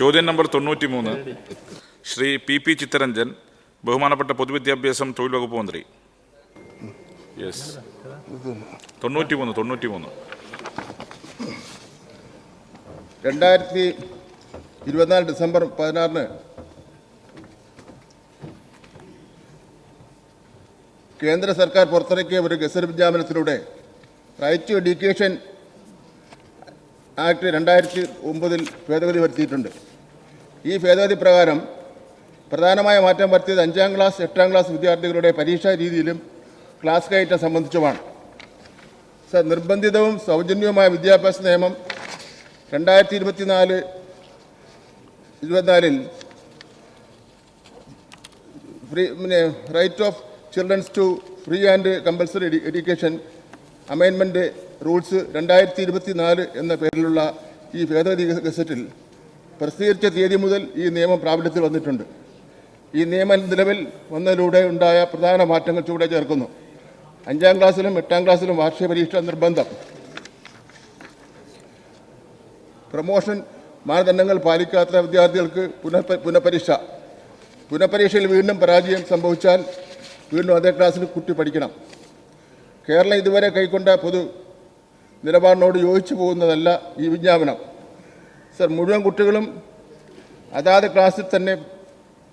ചോദ്യം നമ്പർ തൊണ്ണൂറ്റി മൂന്ന് ശ്രീ പി പി ചിത്തരഞ്ജൻ ബഹുമാനപ്പെട്ട പൊതുവിദ്യാഭ്യാസം തൊഴിൽ വകുപ്പ് മന്ത്രി. യെസ് തൊണ്ണൂറ്റി മൂന്ന് തൊണ്ണൂറ്റി മൂന്ന് രണ്ടായിരത്തി ഇരുപത്തിനാല് ഡിസംബർ പതിനാറിന് കേന്ദ്ര സർക്കാർ പുറത്തിറക്കിയ ഒരു ഗസറ്റ് വിജ്ഞാപനത്തിലൂടെ റൈറ്റ് ടു എഡ്യൂക്കേഷൻ ആക്ട് രണ്ടായിരത്തി ഒമ്പതിൽ ഭേദഗതി വരുത്തിയിട്ടുണ്ട്. ഈ ഭേദഗതി പ്രകാരം പ്രധാനമായ മാറ്റം വരുത്തിയത് അഞ്ചാം ക്ലാസ് എട്ടാം ക്ലാസ് വിദ്യാർത്ഥികളുടെ പരീക്ഷാ രീതിയിലും ക്ലാസ് കയറ്റം സംബന്ധിച്ചുമാണ്. സർ നിർബന്ധിതവും സൗജന്യവുമായ വിദ്യാഭ്യാസ നിയമം രണ്ടായിരത്തി ഇരുപത്തിനാല് ഇരുപത്തിനാലിൽ ഫ്രീ പിന്നെ right of childrens to free and compulsory education അമൈൻമെന്റ് rules രണ്ടായിരത്തി ഇരുപത്തിനാല് എന്ന പേരിലുള്ള ഈ ഭേദഗതി ഗസറ്റിൽ പ്രസിദ്ധീകരിച്ച തീയതി മുതൽ ഈ നിയമം പ്രാബല്യത്തിൽ വന്നിട്ടുണ്ട്. ഈ നിയമം നിലവിൽ വന്നതിലൂടെ ഉണ്ടായ പ്രധാന മാറ്റങ്ങൾ ചുവടെ ചേർക്കുന്നു. അഞ്ചാം ക്ലാസ്സിലും എട്ടാം ക്ലാസ്സിലും വാർഷിക പരീക്ഷ നിർബന്ധം. പ്രമോഷൻ മാനദണ്ഡങ്ങൾ പാലിക്കാത്ത വിദ്യാർത്ഥികൾക്ക് പുനഃപ പുനഃപരീക്ഷ. പുനഃപരീക്ഷയിൽ വീണ്ടും പരാജയം സംഭവിച്ചാൽ വീണ്ടും അതേ ക്ലാസ്സിൽ കുട്ടി പഠിക്കണം. കേരളം ഇതുവരെ കൈക്കൊണ്ട പൊതു നിലപാടിനോട് യോജിച്ചു പോകുന്നതല്ല ഈ വിജ്ഞാപനം. സർ മുഴുവൻ കുട്ടികളും അതാത് ക്ലാസ്സിൽ തന്നെ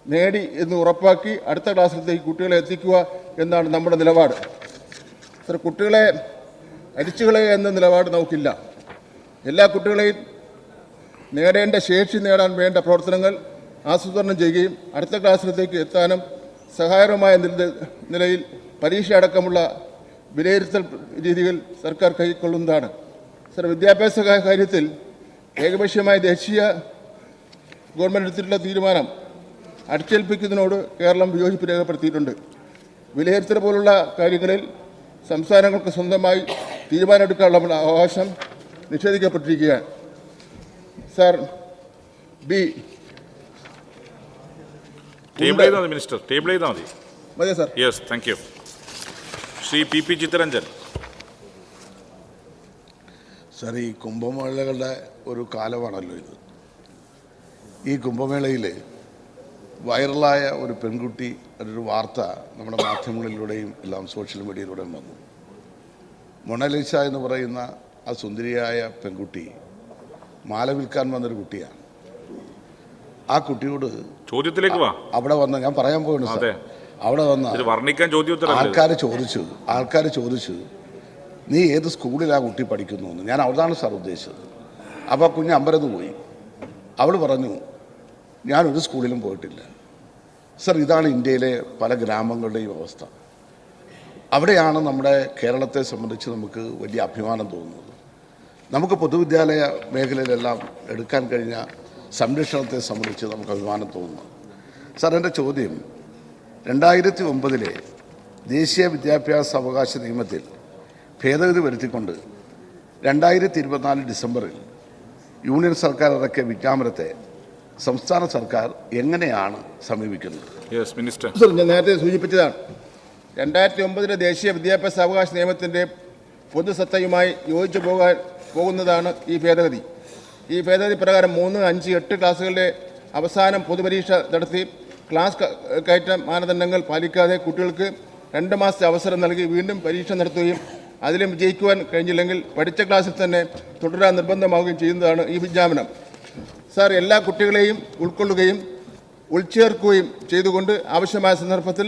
നേടി എന്ന് ഉറപ്പാക്കി അടുത്ത ക്ലാസ്സിലേക്ക് കുട്ടികളെ എത്തിക്കുക എന്നാണ് നമ്മുടെ നിലപാട്. സർ കുട്ടികളെ അരിച്ചുകളെ എന്ന നിലപാട് നമുക്കില്ല. എല്ലാ കുട്ടികളെയും നേടേണ്ട ശേഷി നേടാൻ വേണ്ട പ്രവർത്തനങ്ങൾ ആസൂത്രണം ചെയ്യുകയും അടുത്ത ക്ലാസ്സിലേക്ക് എത്താനും സഹായകരമായ നിലയിൽ പരീക്ഷ അടക്കമുള്ള വിലയിരുത്തൽ രീതികൾ സർക്കാർ കൈക്കൊള്ളുന്നതാണ്. സർ വിദ്യാഭ്യാസ കാര്യത്തിൽ ഏകപക്ഷീയമായ ദേശീയ ഗവൺമെന്റ് എടുത്തിട്ടുള്ള തീരുമാനം അടിച്ചേൽപ്പിക്കുന്നതിനോട് കേരളം വിയോജിപ്പ് രേഖപ്പെടുത്തിയിട്ടുണ്ട്. വിലയിരുത്തൽ പോലുള്ള കാര്യങ്ങളിൽ സംസ്ഥാനങ്ങൾക്ക് സ്വന്തമായി തീരുമാനമെടുക്കാനുള്ള അവകാശം നിഷേധിക്കപ്പെട്ടിരിക്കുകയാണ്. സാർ ബി. മതി മിനിസ്റ്റർ. ടേബിൾ ചെയ്താൽ മതി. മതിയോ sir. Yes thank you Shri P P Chittaranjan. Sir ഈ കുംഭമേളകളുടെ ഒരു കാലമാണല്ലോ ഇത്. ഈ കുംഭമേളയിൽ വൈറലായ ഒരു പെൺകുട്ടി ഒരു വാർത്ത നമ്മുടെ മാധ്യമങ്ങളിലൂടെയും എല്ലാം സോഷ്യൽ മീഡിയയിലൂടെയും വന്നു. മൊണലിസ എന്ന് പറയുന്ന ആ സുന്ദരിയായ പെൺകുട്ടി മാല വിൽക്കാൻ വന്നൊരു കുട്ടിയാണ്. ആ കുട്ടിയോട് ചോദ്യത്തിലേക്ക് വാ. അവിടെ വന്ന ഞാൻ പറയാൻ പോകുന്നു. അവിടെ വന്ന ആൾക്കാർ ചോദിച്ചു ആൾക്കാർ ചോദിച്ചു നീ ഏത് സ്കൂളിലാണ് കുട്ടി പഠിക്കുന്നു എന്ന് ഞാൻ അവളാണ് സാർ ഉദ്ദേശിച്ചത്. അപ്പോൾ കുഞ്ഞ് അമ്പരന്ന് പോയി. അവൾ പറഞ്ഞു ഞാനൊരു സ്കൂളിലും പോയിട്ടില്ല. സർ ഇതാണ് ഇന്ത്യയിലെ പല ഗ്രാമങ്ങളുടെയും അവസ്ഥ. അവിടെയാണ് നമ്മുടെ കേരളത്തെ സംബന്ധിച്ച് നമുക്ക് വലിയ അഭിമാനം തോന്നുന്നത്. നമുക്ക് പൊതുവിദ്യാലയ മേഖലയിലെല്ലാം എടുക്കാൻ കഴിഞ്ഞ സംരക്ഷണത്തെ സംബന്ധിച്ച് നമുക്ക് അഭിമാനം തോന്നുന്നു സാർ എന്റെ ചോദ്യം രണ്ടായിരത്തി ഒമ്പതിലെ ദേശീയ വിദ്യാഭ്യാസ അവകാശ നിയമത്തിൽ ഭേദഗതി വരുത്തിക്കൊണ്ട് രണ്ടായിരത്തി ഇരുപത്തിനാല് ഡിസംബറിൽ യൂണിയൻ സർക്കാർ ഇറക്കിയ വിജ്ഞാപനത്തെ സംസ്ഥാന സർക്കാർ എങ്ങനെയാണ് സമീപിക്കുന്നത്? യെസ് മിനിസ്റ്റർ സർ ഞാൻ നേരത്തെ സൂചിപ്പിച്ചതാണ്. രണ്ടായിരത്തി ഒമ്പതിലെ ദേശീയ വിദ്യാഭ്യാസ അവകാശ നിയമത്തിന്റെ പൊതുസത്തയുമായി യോജിച്ചു പോകാൻ പോകുന്നതാണ് ഈ ഭേദഗതി. ഈ ഭേദഗതി പ്രകാരം മൂന്ന് അഞ്ച് എട്ട് ക്ലാസ്സുകളിലെ അവസാനം പൊതുപരീക്ഷ നടത്തി ക്ലാസ് കയറ്റ മാനദണ്ഡങ്ങൾ പാലിക്കാതെ കുട്ടികൾക്ക് രണ്ട് മാസത്തെ അവസരം നൽകി വീണ്ടും പരീക്ഷ നടത്തുകയും അതിലും വിജയിക്കുവാൻ കഴിഞ്ഞില്ലെങ്കിൽ പഠിച്ച ക്ലാസ്സിൽ തന്നെ തുടരാൻ നിർബന്ധമാവുകയും ചെയ്യുന്നതാണ് ഈ വിജ്ഞാപനം. സാർ എല്ലാ കുട്ടികളെയും ഉൾക്കൊള്ളുകയും ഉൾച്ചേർക്കുകയും ചെയ്തുകൊണ്ട് ആവശ്യമായ സന്ദർഭത്തിൽ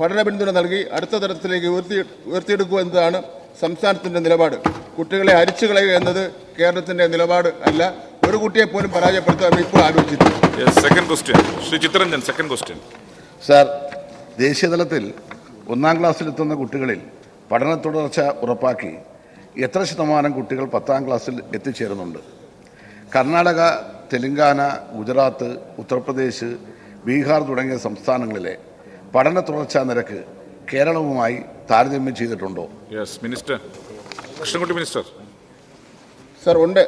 പഠന പിന്തുണ നൽകി അടുത്ത തലത്തിലേക്ക് ഉയർത്തി ഉയർത്തിയെടുക്കുക എന്നതാണ് സംസ്ഥാനത്തിന്റെ നിലപാട്. കുട്ടികളെ അരിച്ചു കളയുക എന്നത് കേരളത്തിന്റെ നിലപാട് അല്ല. ഒരു കുട്ടിയെ പോലും പരാജയപ്പെടുത്താൻ ഇപ്പോൾ ആലോചിച്ചിട്ടുണ്ട് yes second question Shri Chitraranjan second question sir ദേശീയതലത്തിൽ ഒന്നാം ക്ലാസ്സിലെത്തുന്ന കുട്ടികളിൽ പഠന തുടർച്ച ഉറപ്പാക്കി എത്ര ശതമാനം കുട്ടികൾ പത്താം ക്ലാസ്സിൽ എത്തിച്ചേരുന്നുണ്ട്. കർണാടക തെലങ്കാന ഗുജറാത്ത് ഉത്തർപ്രദേശ് ബീഹാർ തുടങ്ങിയ സംസ്ഥാനങ്ങളിലെ പഠന തുടർച്ചാ നിരക്ക് കേരളവുമായി താരതമ്യം ചെയ്തിട്ടുണ്ടോ? Yes minister Krishnankutty minister sir ഉണ്ട്.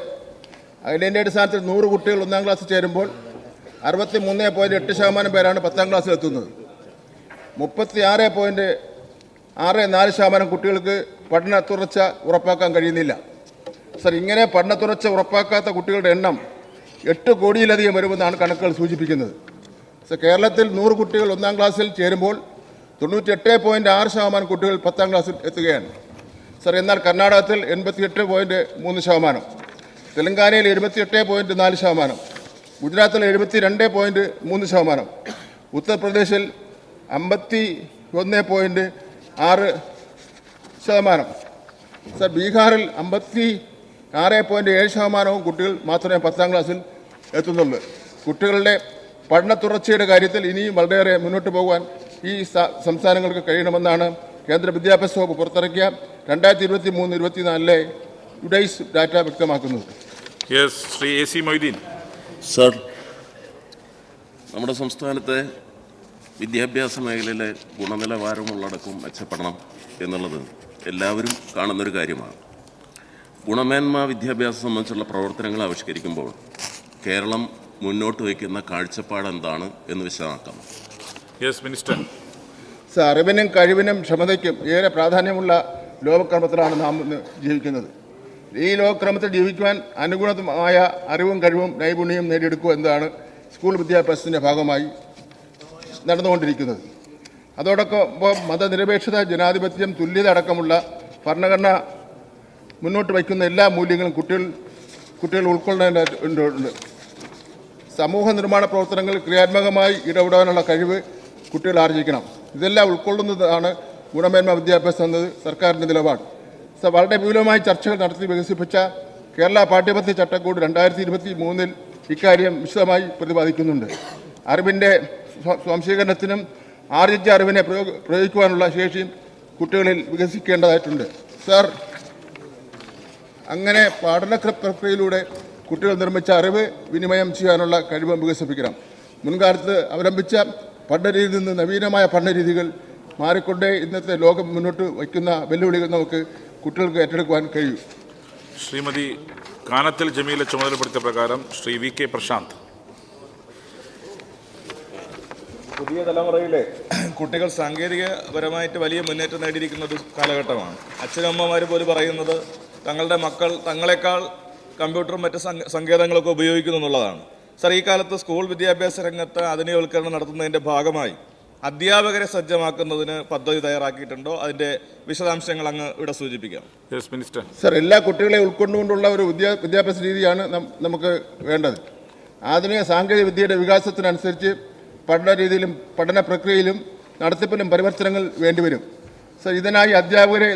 അതിന്റെ അടിസ്ഥാനത്തിൽ നൂറ് കുട്ടികൾ ഒന്നാം ക്ലാസ് ചേരുമ്പോൾ അറുപത്തി മൂന്ന് പോയിന്റ് എട്ട് ശതമാനം പേരാണ് പത്താം ക്ലാസ്സിൽ എത്തുന്നത്. മുപ്പത്തി ആറ് പോയിന്റ് ആറ് നാല് ശതമാനം കുട്ടികൾക്ക് പഠന തുടർച്ച ഉറപ്പാക്കാൻ കഴിയുന്നില്ല. സർ ഇങ്ങനെ പഠന തുടർച്ച ഉറപ്പാക്കാത്ത കുട്ടികളുടെ എണ്ണം എട്ട് കോടിയിലധികം വരുമെന്നാണ് കണക്കുകൾ സൂചിപ്പിക്കുന്നത്. സർ കേരളത്തിൽ നൂറ് കുട്ടികൾ ഒന്നാം ക്ലാസ്സിൽ ചേരുമ്പോൾ തൊണ്ണൂറ്റി എട്ട് പോയിന്റ് ആറ് ശതമാനം കുട്ടികൾ പത്താം ക്ലാസ്സിൽ എത്തുകയാണ്. സർ എന്നാൽ കർണാടകത്തിൽ എൺപത്തിയെട്ട് പോയിന്റ് മൂന്ന് ശതമാനം തെലങ്കാനയിൽ എഴുപത്തിയെട്ട് പോയിന്റ് നാല് ശതമാനം ഗുജറാത്തിൽ എഴുപത്തി രണ്ട് പോയിന്റ് മൂന്ന് ശതമാനം ഉത്തർപ്രദേശിൽ അമ്പത്തി ഒന്ന് പോയിന്റ് ആറ് ശതമാനം. സർ ബീഹാറിൽ അമ്പത്തി ആറ് പോയിന്റ് ഏഴ് ശതമാനവും കുട്ടികൾ മാത്രമേ പത്താം ക്ലാസ്സിൽ എത്തുന്നുള്ളൂ. കുട്ടികളുടെ പഠന തുടർച്ചയുടെ കാര്യത്തിൽ ഇനിയും വളരെയേറെ മുന്നോട്ട് പോകുവാൻ ഈ സംസ്ഥാനങ്ങൾക്ക് കഴിയണമെന്നാണ് കേന്ദ്ര വിദ്യാഭ്യാസ വകുപ്പ് പുറത്തിറക്കിയ രണ്ടായിരത്തി ഇരുപത്തി മൂന്ന് ഇരുപത്തിനാലിലെ യുഡൈസ് ഡാറ്റ വ്യക്തമാക്കുന്നത്. Yes Shri A C Moideen. Sir നമ്മുടെ സംസ്ഥാനത്തെ വിദ്യാഭ്യാസ മേഖലയിലെ ഗുണനിലവാരമുള്ളടക്കം മെച്ചപ്പെടണം എന്നുള്ളത് എല്ലാവരും കാണുന്നൊരു കാര്യമാണ്. ഗുണമേന്മ വിദ്യാഭ്യാസം സംബന്ധിച്ചുള്ള പ്രവർത്തനങ്ങൾ ആവിഷ്കരിക്കുമ്പോൾ കേരളം മുന്നോട്ട് വയ്ക്കുന്ന കാഴ്ചപ്പാട് എന്താണ് എന്ന് വിശദമാക്കാം. യെസ് മിനിസ്റ്റർ സർ അറിവിനും കഴിവിനും ക്ഷമതയ്ക്കും ഏറെ പ്രാധാന്യമുള്ള ലോകക്രമത്തിലാണ് നാം ഇന്ന് ജീവിക്കുന്നത്. ഈ ലോകക്രമത്തിൽ ജീവിക്കുവാൻ അനുഗുണമായ അറിവും കഴിവും നൈപുണ്യവും നേടിയെടുക്കുക എന്നതാണ് സ്കൂൾ വിദ്യാഭ്യാസത്തിന്റെ ഭാഗമായി നടന്നുകൊണ്ടിരിക്കുന്നത്. അതോടൊപ്പം മതനിരപേക്ഷത ജനാധിപത്യം തുല്യത അടക്കമുള്ള ഭരണഘടന മുന്നോട്ട് വയ്ക്കുന്ന എല്ലാ മൂല്യങ്ങളും കുട്ടികൾ കുട്ടികൾ ഉൾക്കൊള്ളേണ്ടതുണ്ട്. സമൂഹ നിർമ്മാണ പ്രവർത്തനങ്ങളിൽ ക്രിയാത്മകമായി ഇടപെടാനുള്ള കഴിവ് കുട്ടികൾ ആർജിക്കണം. ഇതെല്ലാം ഉൾക്കൊള്ളുന്നതാണ് ഗുണമേന്മ വിദ്യാഭ്യാസം എന്നത് സർക്കാരിന്റെ നിലപാട്. വളരെ വിപുലമായി ചർച്ചകൾ നടത്തി വികസിപ്പിച്ച കേരള പാഠ്യപദ്ധതി ചട്ടക്കൂട് രണ്ടായിരത്തി ഇരുപത്തി മൂന്നിൽ ഇക്കാര്യം വിശദമായി പ്രതിപാദിക്കുന്നുണ്ട്. അറിവിന്റെ സ്വാംശീകരണത്തിനും ആർജിച്ച അറിവിനെ പ്രയോഗ പ്രയോഗിക്കുവാനുള്ള ശേഷിയും കുട്ടികളിൽ വികസിക്കേണ്ടതായിട്ടുണ്ട്. സാർ അങ്ങനെ പഠന ക്ര- പ്രക്രിയയിലൂടെ കുട്ടികൾ നിർമ്മിച്ച അറിവ് വിനിമയം ചെയ്യാനുള്ള കഴിവ് വികസിപ്പിക്കണം. മുൻകാലത്ത് അവലംബിച്ച പഠനരീതിയിൽ നിന്ന് നവീനമായ പഠനരീതികൾ മാറിക്കൊണ്ടേ ഇന്നത്തെ ലോകം മുന്നോട്ട് വയ്ക്കുന്ന വെല്ലുവിളികൾ നമുക്ക് കുട്ടികൾക്ക് ഏറ്റെടുക്കുവാൻ കഴിയും. ശ്രീമതി കാനത്തിൽ ജമീല ചുമതലപ്പെടുത്തിയ പ്രകാരം ശ്രീ വി കെ പ്രശാന്ത് പുതിയ തലമുറയിലെ കുട്ടികൾ സാങ്കേതികപരമായിട്ട് വലിയ മുന്നേറ്റം നേടിയിരിക്കുന്ന ഒരു കാലഘട്ടമാണ്. അച്ഛനമ്മമാർ പോലും പറയുന്നത് തങ്ങളുടെ മക്കൾ തങ്ങളെക്കാൾ കമ്പ്യൂട്ടറും മറ്റ് സങ്ക- സങ്കേതങ്ങളൊക്കെ ഉപയോഗിക്കുന്നു എന്നുള്ളതാണ്. സർ ഈ കാലത്ത് സ്കൂൾ വിദ്യാഭ്യാസ രംഗത്ത് ആധുനികവൽക്കരണം നടത്തുന്നതിന്റെ ഭാഗമായി അധ്യാപകരെ സജ്ജമാക്കുന്നതിന് പദ്ധതി തയ്യാറാക്കിയിട്ടുണ്ടോ? അതിന്റെ വിശദാംശങ്ങൾ അങ്ങ് ഇവിടെ സൂചിപ്പിക്കാം. യെസ് മിനിസ്റ്റർ സർ എല്ലാ കുട്ടികളെയും ഉൾക്കൊണ്ടുകൊണ്ടുള്ള ഒരു വിദ്യാഭ്യാസ രീതിയാണ് നമുക്ക് വേണ്ടത്. ആധുനിക സാങ്കേതിക വിദ്യയുടെ വികാസത്തിനനുസരിച്ച് പഠന രീതിയിലും പഠന പ്രക്രിയയിലും നടത്തിപ്പിലും പരിവർത്തനങ്ങൾ വേണ്ടിവരും. സർ ഇതിനായി അധ്യാപകരെ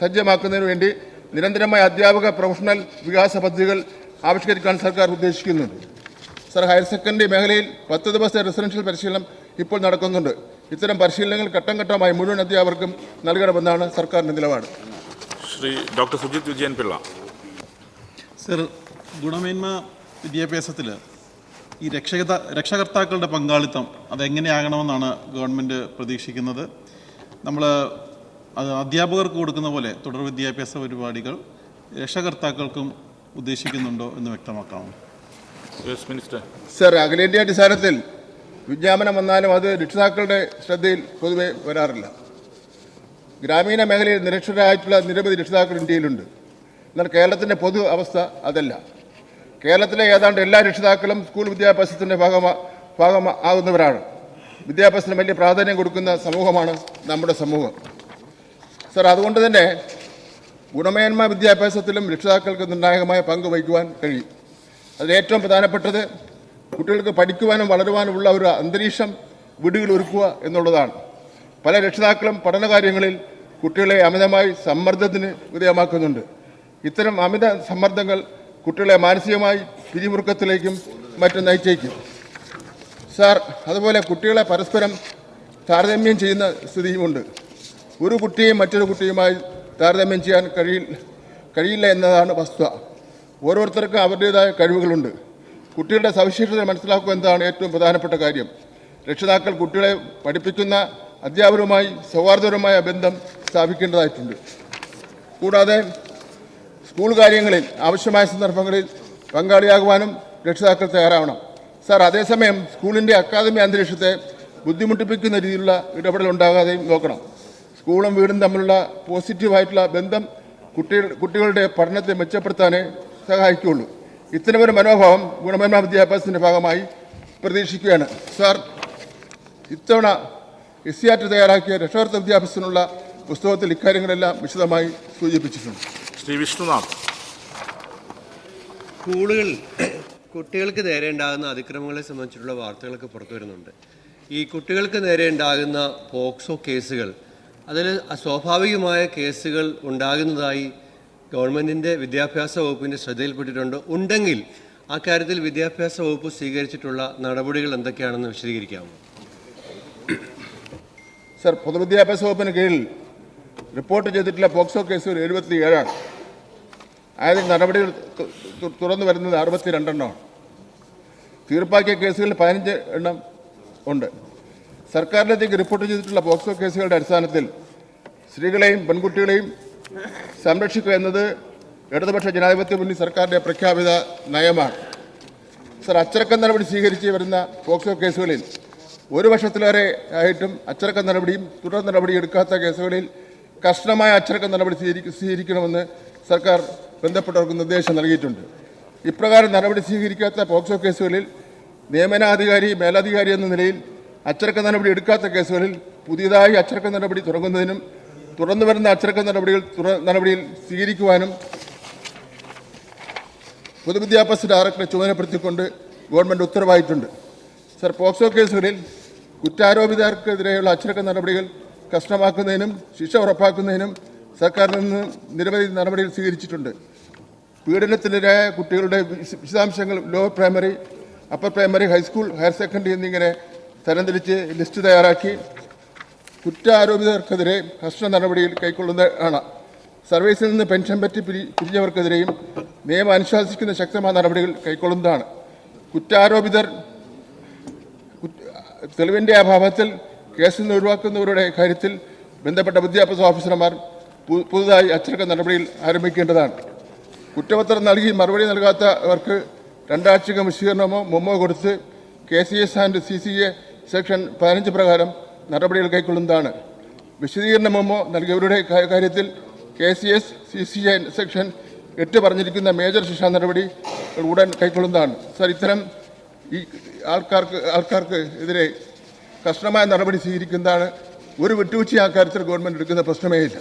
സജ്ജമാക്കുന്നതിന് വേണ്ടി നിരന്തരമായ അധ്യാപക പ്രൊഫഷണൽ വികാസ പദ്ധതികൾ ആവിഷ്കരിക്കാൻ സർക്കാർ ഉദ്ദേശിക്കുന്നുണ്ട് സർ ഹയർ സെക്കൻഡറി മേഖലയിൽ പത്ത് ദിവസത്തെ റെസിഡൻഷ്യൽ പരിശീലനം ഇപ്പോൾ നടക്കുന്നുണ്ട്. ഇത്തരം പരിശീലനങ്ങൾ ഘട്ടം ഘട്ടമായി മുഴുവൻ അധ്യാപകർക്കും നൽകണമെന്നാണ് സർക്കാരിന്റെ നിലപാട്. ശ്രീ ഡോക്ടർ സുജിത് വിജയൻ പിള്ള സർ ഗുണമേന്മ വിദ്യാഭ്യാസത്തിൽ ഈ രക്ഷകത രക്ഷകർത്താക്കളുടെ പങ്കാളിത്തം അതെങ്ങനെയാകണമെന്നാണ് ഗവൺമെന്റ് പ്രതീക്ഷിക്കുന്നത്. നമ്മൾ അത് അധ്യാപകർക്ക് കൊടുക്കുന്ന പോലെ തുടർ വിദ്യാഭ്യാസ പരിപാടികൾ രക്ഷകർത്താക്കൾക്കും ഉദ്ദേശിക്കുന്നുണ്ടോ എന്ന് വ്യക്തമാക്കാമോ മിനിസ്റ്റർ സർ അഖിലേന്ത്യാ അടിസ്ഥാനത്തിൽ വിജ്ഞാപനം വന്നാലും അത് രക്ഷിതാക്കളുടെ ശ്രദ്ധയിൽ പൊതുവെ വരാറില്ല. ഗ്രാമീണ മേഖലയിൽ നിരക്ഷരായിട്ടുള്ള നിരവധി രക്ഷിതാക്കൾ ഇന്ത്യയിലുണ്ട്. എന്നാൽ കേരളത്തിന്റെ പൊതു അവസ്ഥ അതല്ല. കേരളത്തിലെ ഏതാണ്ട് എല്ലാ രക്ഷിതാക്കളും സ്കൂൾ വിദ്യാഭ്യാസത്തിന്റെ ഭാഗമാ ഭാഗമാകുന്നവരാണ്. വിദ്യാഭ്യാസത്തിന് വലിയ പ്രാധാന്യം കൊടുക്കുന്ന സമൂഹമാണ് നമ്മുടെ സമൂഹം. സർ അതുകൊണ്ട് തന്നെ ഗുണമേന്മ വിദ്യാഭ്യാസത്തിലും രക്ഷിതാക്കൾക്ക് നിർണായകമായ പങ്ക് വഹിക്കുവാൻ കഴിയും. അതിൽ ഏറ്റവും പ്രധാനപ്പെട്ടത് കുട്ടികൾക്ക് പഠിക്കുവാനും വളരുവാനുമുള്ള ഒരു അന്തരീക്ഷം വീടുകൾ ഒരുക്കുക എന്നുള്ളതാണ്. പല രക്ഷിതാക്കളും പഠനകാര്യങ്ങളിൽ കുട്ടികളെ അമിതമായി സമ്മർദ്ദത്തിന് വിധേയമാക്കുന്നുണ്ട്. ഇത്തരം അമിത സമ്മർദ്ദങ്ങൾ കുട്ടികളെ മാനസികമായി പിരിമുറുക്കത്തിലേക്കും മറ്റും നയിച്ചേക്കും. സാർ അതുപോലെ കുട്ടികളെ പരസ്പരം താരതമ്യം ചെയ്യുന്ന സ്ഥിതിയുമുണ്ട്. ഒരു കുട്ടിയും മറ്റൊരു കുട്ടിയുമായി താരതമ്യം ചെയ്യാൻ കഴിയി കഴിയില്ല എന്നതാണ് വസ്തുത. ഓരോരുത്തർക്കും അവരുടേതായ കഴിവുകളുണ്ട്. കുട്ടികളുടെ സവിശേഷത മനസ്സിലാക്കുക എന്നതാണ് ഏറ്റവും പ്രധാനപ്പെട്ട കാര്യം. രക്ഷിതാക്കൾ കുട്ടികളെ പഠിപ്പിക്കുന്ന അധ്യാപകരുമായി സൗഹാർദ്ദപരമായ ബന്ധം സ്ഥാപിക്കേണ്ടതായിട്ടുണ്ട്. കൂടാതെ സ്കൂൾ കാര്യങ്ങളിൽ ആവശ്യമായ സന്ദർഭങ്ങളിൽ പങ്കാളിയാകുവാനും രക്ഷിതാക്കൾ തയ്യാറാവണം. സാർ അതേസമയം സ്കൂളിന്റെ അക്കാദമി അന്തരീക്ഷത്തെ ബുദ്ധിമുട്ടിപ്പിക്കുന്ന രീതിയിലുള്ള ഇടപെടൽ ഉണ്ടാകാതെയും നോക്കണം. സ്കൂളും വീടും തമ്മിലുള്ള പോസിറ്റീവായിട്ടുള്ള ബന്ധം കുട്ടികൾ കുട്ടികളുടെ പഠനത്തെ മെച്ചപ്പെടുത്താനേ സഹായിക്കുകയുള്ളൂ. ഇത്തരമൊരു മനോഭാവം ഗുണമേന്മ വിദ്യാഭ്യാസത്തിന്റെ ഭാഗമായി പ്രതീക്ഷിക്കുകയാണ്. സാർ ഇത്തവണ എസ് സി ടി തയ്യാറാക്കിയ രക്ഷകർത്ത വിദ്യാഭ്യാസത്തിനുള്ള പുസ്തകത്തിൽ ഇക്കാര്യങ്ങളെല്ലാം വിശദമായി സൂചിപ്പിച്ചിട്ടുണ്ട്. ശ്രീ വിഷ്ണുനാഥ് സ്കൂളുകൾ കുട്ടികൾക്ക് നേരെ ഉണ്ടാകുന്ന അതിക്രമങ്ങളെ സംബന്ധിച്ചിട്ടുള്ള വാർത്തകളൊക്കെ പുറത്തു വരുന്നുണ്ട്. ഈ കുട്ടികൾക്ക് നേരെ ഉണ്ടാകുന്ന പോക്സോ കേസുകൾ അതിൽ സ്വാഭാവികമായ കേസുകൾ ഉണ്ടാകുന്നതായി ഗവൺമെന്റിന്റെ വിദ്യാഭ്യാസ വകുപ്പിന്റെ ശ്രദ്ധയിൽപ്പെട്ടിട്ടുണ്ട്. ഉണ്ടെങ്കിൽ ആ കാര്യത്തിൽ വിദ്യാഭ്യാസ വകുപ്പ് സ്വീകരിച്ചിട്ടുള്ള നടപടികൾ എന്തൊക്കെയാണെന്ന് വിശദീകരിക്കാമോ? സർ പൊതുവിദ്യാഭ്യാസ വകുപ്പിന് കീഴിൽ റിപ്പോർട്ട് ചെയ്തിട്ടുള്ള പോക്സോ കേസുകൾ എഴുപത്തി ഏഴാണ് അതായത് നടപടികൾ തുറന്നു വരുന്നത് അറുപത്തി രണ്ടെണ്ണമാണ് തീർപ്പാക്കിയ കേസുകളിൽ പതിനഞ്ച് എണ്ണം ഉണ്ട്. സർക്കാരിലേക്ക് റിപ്പോർട്ട് ചെയ്തിട്ടുള്ള പോക്സോ കേസുകളുടെ അടിസ്ഥാനത്തിൽ സ്ത്രീകളെയും പെൺകുട്ടികളെയും സംരക്ഷിക്കുക എന്നത് ഇടതുപക്ഷ ജനാധിപത്യ മുന്നിൽ സർക്കാരിന്റെ പ്രഖ്യാപിത നയമാണ്. സർ അച്ചടക്ക നടപടി സ്വീകരിച്ച് വരുന്ന പോക്സോ കേസുകളിൽ ഒരു വർഷത്തിലേറെ ആയിട്ടും അച്ചടക്ക നടപടിയും തുടർ നടപടി എടുക്കാത്ത കേസുകളിൽ കർശനമായ അച്ചടക്ക നടപടി സ്വീകരിക്ക- സ്വീകരിക്കണമെന്ന് സർക്കാർ ബന്ധപ്പെട്ടവർക്ക് നിർദ്ദേശം നൽകിയിട്ടുണ്ട്. ഇപ്രകാരം നടപടി സ്വീകരിക്കാത്ത പോക്സോ കേസുകളിൽ നിയമനാധികാരി മേലധികാരി എന്ന നിലയിൽ അച്ചടക്ക നടപടി എടുക്കാത്ത കേസുകളിൽ പുതിയതായി അച്ചടക്ക നടപടി തുടങ്ങുന്നതിനും തുടർന്നു വരുന്ന അച്ചടക്ക നടപടികൾ നടപടിയിൽ സ്വീകരിക്കുവാനും പൊതുവിദ്യാഭ്യാസ ഡയറക്ടറെ ചുമതലപ്പെടുത്തിക്കൊണ്ട് ഗവൺമെന്റ് ഉത്തരവായിട്ടുണ്ട്. സർ പോക്സോ കേസുകളിൽ കുറ്റാരോപിതർക്കെതിരെയുള്ള അച്ചടക്ക നടപടികൾ കർശനമാക്കുന്നതിനും ശിക്ഷ ഉറപ്പാക്കുന്നതിനും സർക്കാരിൽ നിന്ന് നിരവധി നടപടികൾ സ്വീകരിച്ചിട്ടുണ്ട്. പീഡനത്തിനിരയായ കുട്ടികളുടെ വിശ- വിശദാംശങ്ങൾ lower primary upper primary high school higher secondary എന്നിങ്ങനെ തരംതിരിച്ച് ലിസ്റ്റ് തയ്യാറാക്കി. കുറ്റാരോപിതർക്കെതിരെ കർശന നടപടിയിൽ കൈക്കൊള്ളുന്നതാണ് സർവീസിൽ നിന്ന് പെൻഷൻ പറ്റി പിരി പിരിഞ്ഞവർക്കെതിരെയും നിയമം അനുശാസിക്കുന്ന ശക്തമായ നടപടികൾ കൈക്കൊള്ളുന്നതാണ്. കുറ്റാരോപിതർ കുറ്റ- തെളിവിന്റെ അഭാവത്തിൽ കേസിൽ നിന്ന് ഒഴിവാക്കുന്നവരുടെ കാര്യത്തിൽ ബന്ധപ്പെട്ട വിദ്യാഭ്യാസ ഓഫീസർമാർ പുതുതായി അച്ചടക്ക നടപടിയിൽ ആരംഭിക്കേണ്ടതാണ്. കുറ്റപത്രം നൽകി മറുപടി നൽകാത്തവർക്ക് രണ്ടാഴ്ചക്കകം വിശീകരണമോ മെമ്മോ കൊടുത്ത് K C S and C C A section പതിനഞ്ച് പ്രകാരം നടപടികൾ കൈക്കൊള്ളുന്നതാണ്. വിശദീകരണ മെമ്മോ നൽകിയവരുടെ കാര്യത്തിൽ K C S C C A section എട്ട് പറഞ്ഞിരിക്കുന്ന മേജർ ശിക്ഷാ നടപടി ഉടൻ കൈക്കൊള്ളുന്നതാണ്. സർ ഇത്തരം ഈ ആൾക്കാർക്ക് ആൾക്കാർക്ക് എതിരെ കർശനമായ നടപടി സ്വീകരിക്കുന്നതാണ്. ഒരു വിട്ടുവീഴ്ച ആ കാര്യത്തിൽ ഗവൺമെന്റ് എടുക്കുന്ന പ്രശ്നമേ ഇല്ല.